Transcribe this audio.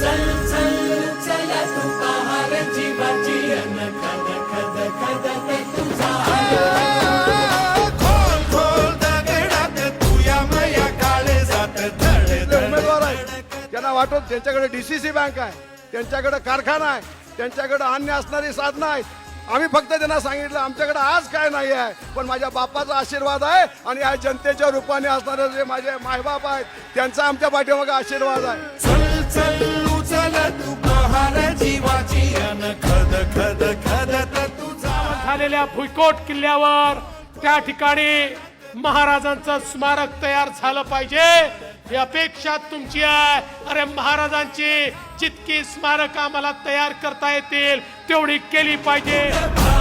चल चल चल तू पहार जीवाची अन खद खद खदत तुझा. खोल खोल दगडात तुया मया काळे जात धड ते उमेदवार आहेत. त्यांना वाटत त्यांच्याकडे डीसीसी बँक आहे त्यांच्याकडे कारखाना आहे त्यांच्याकडे अन्य असणारी साधनं आहेत. आम्ही फक्त त्यांना सांगितलं आमच्याकडे आज काय नाही आहे पण माझ्या बापाचा आशीर्वाद आहे आणि या जनतेच्या रूपाने असणारे जे माझे मायबाप आहेत त्यांचा आमच्या पाठीमागे आशीर्वाद आहे. चल चल झालेल्या भुईकोट किल्ल्यावर त्या ठिकाणी महाराजांचं स्मारक तयार झालं पाहिजे. ही अपेक्षा तुमची आहे. अरे महाराजांची जितकी स्मारक आम्हाला तयार करता येतील तेवढी केली पाहिजे.